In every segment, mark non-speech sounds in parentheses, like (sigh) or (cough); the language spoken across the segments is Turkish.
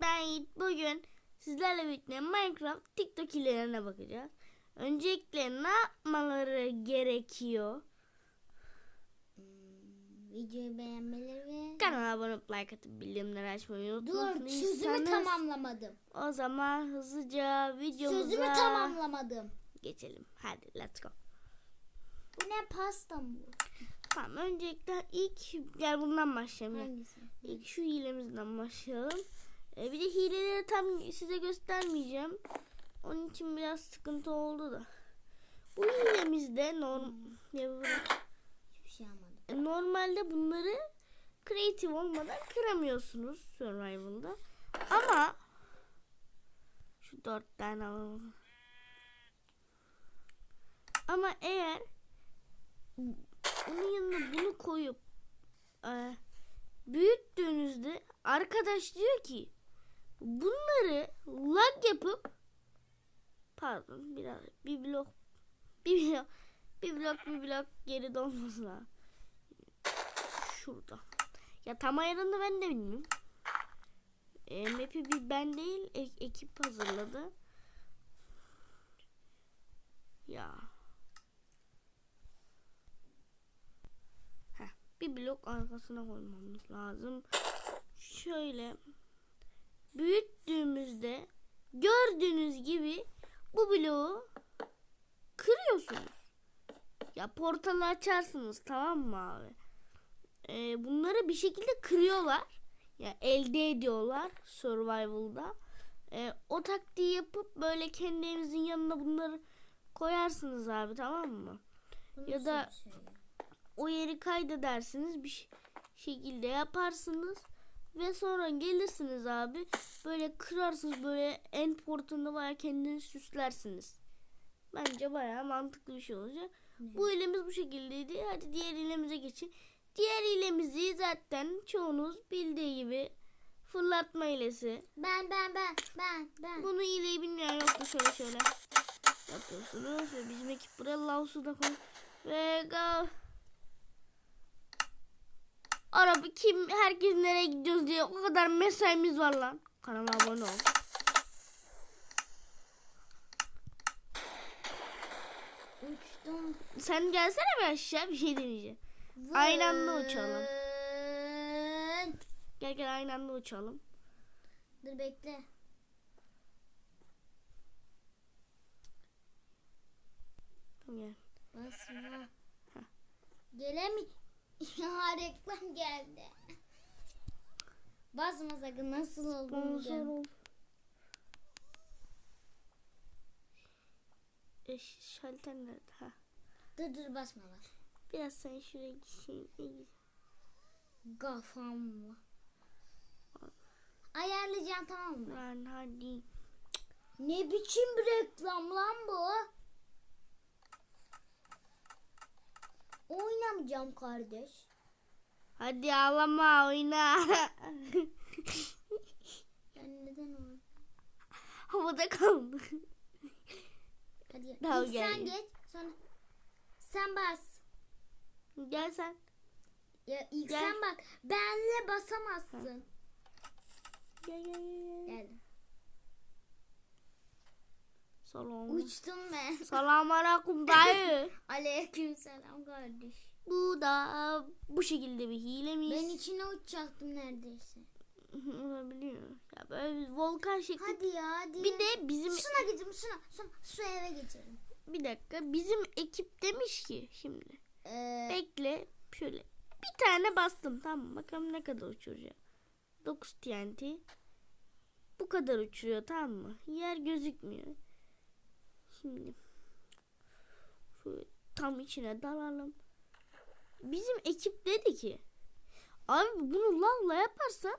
ben Yiğit. Bugün sizlerle birlikte Minecraft TikTok hilelerine bakacağız. Öncelikle ne yapmaları gerekiyor? Videoyu beğenmeleri ve... Kanala abone olup like atıp bildirimleri açmayı Dur unutmayın. sözümü tamamlamadım. O zaman hızlıca videomuza Sözümü tamamlamadım. geçelim. Hadi let's go. Bu ne pasta mı? Tamam öncelikle ilk gel bundan başlayalım. Hangisi? İlk şu hilemizden başlayalım. Ee, bir de hileleri tam size göstermeyeceğim. Onun için biraz sıkıntı oldu da. Bu hilemizde norm şey e, normalde bunları kreatif olmadan kıramıyorsunuz survival'da. Ama şu dört tane alalım. Ama eğer bunun yanına bunu koyup e, büyüttüğünüzde arkadaş diyor ki bunları lag yapıp pardon biraz bir blok bir blok bir blok bir blok geri dolması lazım. Şurada. Ya tam ayarını ben de bilmiyorum. E, map'i bir ben değil e- ekip hazırladı. Ya. Heh, bir blok arkasına koymamız lazım. Şöyle büyüttüğümüzde gördüğünüz gibi bu bloğu kırıyorsunuz. Ya portalı açarsınız tamam mı abi? Ee, bunları bir şekilde kırıyorlar. Ya elde ediyorlar survival'da. Ee, o taktiği yapıp böyle kendi evinizin yanına bunları koyarsınız abi tamam mı? Bu Ya da- şey? o yeri kaydedersiniz bir şekilde yaparsınız ve sonra gelirsiniz abi böyle kırarsınız böyle en portunda baya kendini süslersiniz. Bence baya mantıklı bir şey olacak. Bu ilemiz bu şekildeydi. Hadi diğer ilemize geçin. Diğer ilemizi zaten çoğunuz bildiği gibi fırlatma ilesi. Ben ben ben ben ben. Bunu ileyi bilmeyen yoktu şöyle şöyle. Yapıyorsunuz ve bizim ekip buraya lavsu da koy. Ve go. Araba kim herkes nereye gidiyoruz diye o kadar mesaimiz var lan. Kanala abone ol. Uçtum. Sen gelsene bir aşağı bir şey deneyeceğim. Aynı anda uçalım. Gel gel aynı anda uçalım. Dur bekle. Tamam gel. Basma. Gelemi. Ya reklam geldi. Basma sakın nasıl olduğunu. E, şalter nerede? Ha. Dur dur basma bak. Biraz sen şuraya gitsin. Kafam mı? Ayarlayacağım tamam mı? Lan hadi. Ne biçim bir reklam lan bu? Oynamayacağım kardeş. Hadi ağlama oyna. (laughs) Ben neden oynadım? Havada kaldı. Hadi Tamam, ilk gel. sen geç sonra sen bas. Gel sen. Ya ilk Gel. sen bak. Benle basamazsın. Gel gel gel. gel. Gel. Salam. Uçtum ben. (laughs) Salam aleyküm dayı. Aleyküm selam kardeş. Bu da bu şekilde bir hilemiz. Ben içine uçacaktım neredeyse. (laughs) Olabiliyor. Ya böyle bir volkan şekli. Hadi ya hadi. Bir de bizim Suna gidelim Suna. Suna. Su eve geçelim. bir dakika bizim ekip demiş ki şimdi Ee, bekle şöyle bir tane bastım tamam bakalım ne kadar uçuracak. 9 TNT bu kadar uçuruyor tamam mı? Yer gözükmüyor. Şimdi şöyle tam içine dalalım. Bizim ekip dedi ki abi bunu lavla yaparsan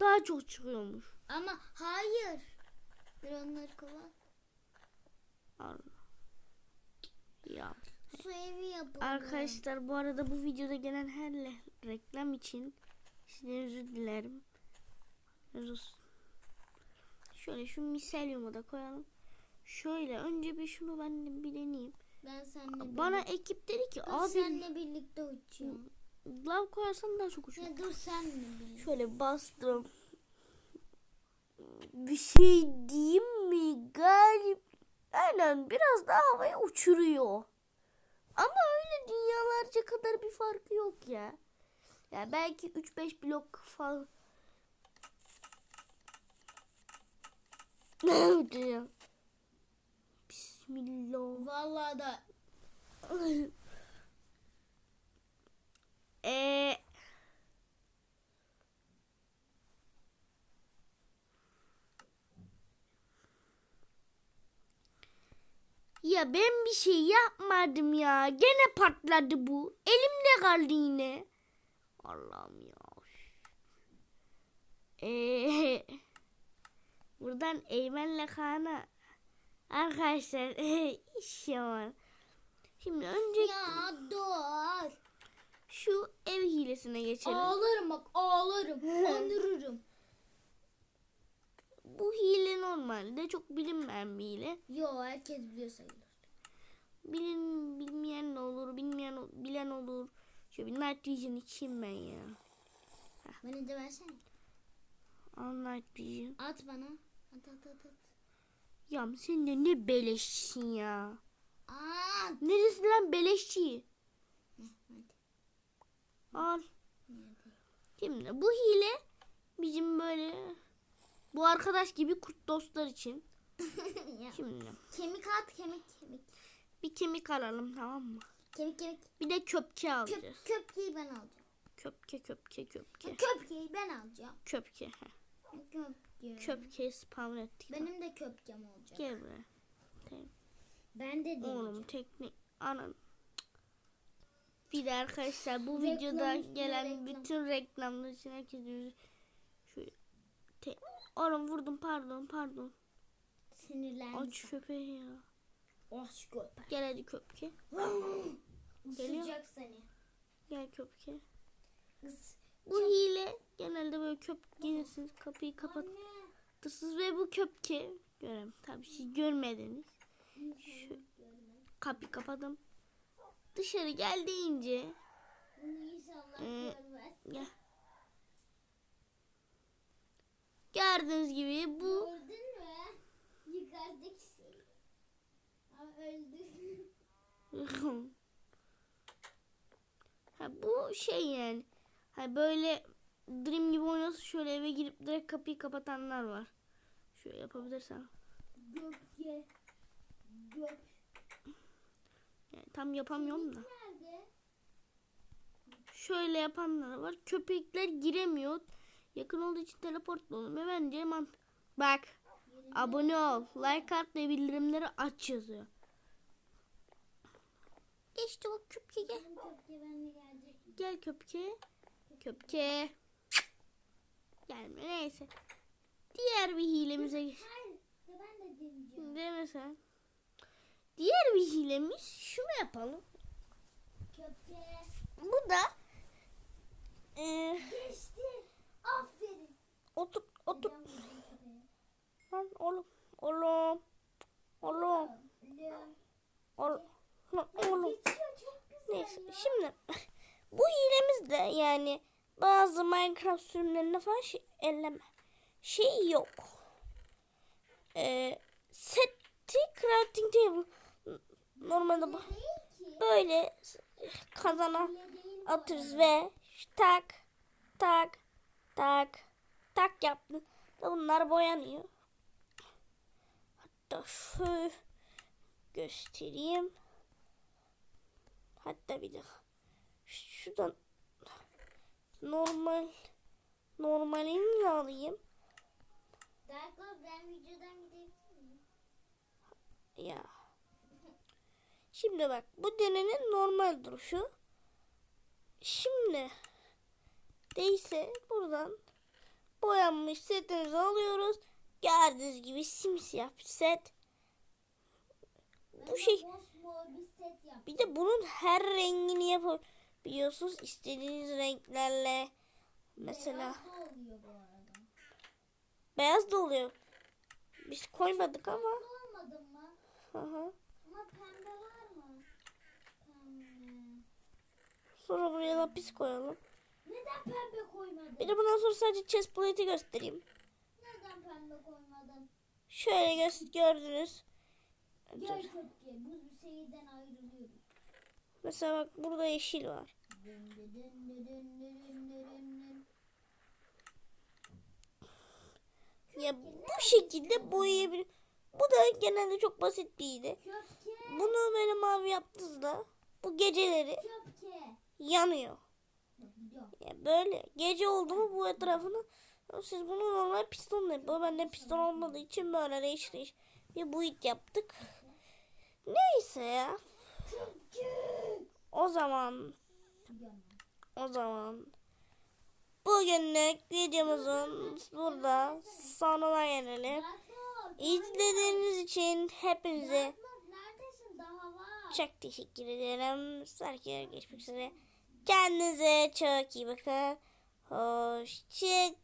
daha çok çıkıyormuş. ama hayır. Bir onları. Allah. Ya. Su evi yapalım. Arkadaşlar bu arada bu videoda gelen her reklam için sizden özür dilerim. Şöyle şu miselyumu da koyalım. Şöyle önce bir şunu ben bir deneyeyim. Ben seninle Bana birlikte- ekip dedi ki Dur, abi seninle birlikte uçuyorum. lav koyarsan daha çok uçuyor. Ya dur senle birlikte. Şöyle bastım. bir şey diyeyim mi? Galip aynen biraz daha havaya uçuruyor. Ama öyle dünyalarca kadar bir farkı yok ya. Ya belki 3-5 blok falan. Ne (laughs) Bismillah. Vallahi da Eee (laughs) Ya ben bir şey yapmadım ya. Gene patladı bu. Elimde kaldı yine. Allah'ım ya. Eee (laughs) buradan Eymen'le Kaan'a arkadaşlar (laughs) iş var. Şimdi önce ya dur. şu ev hilesine geçelim. Ağlarım bak ağlarım. (laughs) Öldürürüm. Bu hile normalde çok bilinmeyen bir hile. Yo herkes biliyor sayılır. Bilin, bilmeyen ne olur, bilmeyen bilen olur. Şöyle bir Night Vision içeyim ben ya. Bana de versene. Al Night Vision. At bana. At at at at. Ya sen de ne beleşçisin ya. At. Neresi lan beleşçi? Al. Şimdi bu hile bizim böyle bu arkadaş gibi kurt dostlar için. (laughs) Şimdi Kemik at kemik kemik. bir kemik alalım tamam mı? Kemik kemik. Bir de köpke alacağız. Köp, köpkeyi ben alacağım. Köpke köpke köpke. Köpkeyi ben alacağım. Köpke. heh. Köpke. Köpke spawn ettik. Benim de köpkem olacak. Gel buraya. Ben de Oğlum deneyeceğim. teknik anan. Bir de arkadaşlar bu Reklam videoda gelen reklam. bütün reklamlar için herkes yüzü şöyle te Oğlum vurdum pardon pardon. Sinirlendim. Aç köpeği ya. Aç köpek. Gel hadi köpke. (gasps) Geliyor. Sıcak seni. Gel köpke. Is- Bu hile genelde böyle köp gelirsiniz kapıyı kapatırsınız ve bu köpke görem tabii siz görmediniz. Şu kapıyı kapadım. Dışarı gel deyince Bunu inşallah Ee, görmez. Gel. Gördüğünüz gibi bu Gördün mü? Yukarıdaki şey. Ama (laughs) ha, bu şey yani. Ha, böyle Dream gibi oynuyorsa şöyle eve girip direkt kapıyı kapatanlar var. Şöyle yapabilirsem. Gökçe. Gök. Yani tam yapamıyorum da. Şöyle yapanlar var. Köpekler giremiyor. Yakın olduğu için teleport oluyor. Bence man Bak. Abone ol. Like at ve bildirimleri aç yazıyor. Geçti bak köpke gel. Gel köpke. Köpke. Gelme neyse. Diğer bir hilemize geç. Hayır. Ya ben de deneyeceğim. Deme sen. Diğer bir hilemiz şunu yapalım. Köpke. Bu da e, Geçti. Aferin. otur otur lan oğlum oğlum oğlum oğlum oğlum. Neyse şimdi (laughs) bu hilemiz de yani bazı Minecraft sürümlerinde falan şey, elleme şey yok. Ee, seti crafting table normalde bu böyle kazana atırız ve tak tak tak tak yaptım. Bunlar boyanıyor. Hatta şu göstereyim. Hatta bir daha şuradan normal normalini alayım. Darko ben videodan gidebilir miyim? Ya. Şimdi bak bu denenin normal duruşu. Şimdi değilse buradan boyanmış setimizi alıyoruz. Gördüğünüz gibi simsiyah bir set. Ben Bu de şey bir set bir de bunun her rengini yapabiliyorsunuz. istediğiniz renklerle. Mesela Beyaz da oluyor bu arada. beyaz da oluyor. Biz koymadık ama. Olmadı mı? Hı hı. Ama pembe var mı? Pembe. Sonra buraya lapis koyalım. Neden pembe koymadın? Bir de bundan sonra sadece chest plate'i göstereyim. Neden pembe koymadın. Şöyle gö- gördünüz. Gel köpke. Bu seriden ayrılıyoruz. Mesela bak burada yeşil var. Ya bu şekilde boyayabilir. Bu da genelde çok basit bir iğne. Köpke. Bunu böyle mavi yaptığınızda bu geceleri yanıyor. Ya böyle gece oldu mu bu etrafını siz bunu normal pistonla yapın. Bende piston olmadığı için böyle değiş değiş bir buit yaptık. Neyse ya. O zaman. O zaman bugünlük videomuzun burada sonuna gelelim. İzlediğiniz için hepinize çok teşekkür ederim. Sonraki görüşmek üzere. Kendinize çok iyi bakın. Hoşçakalın.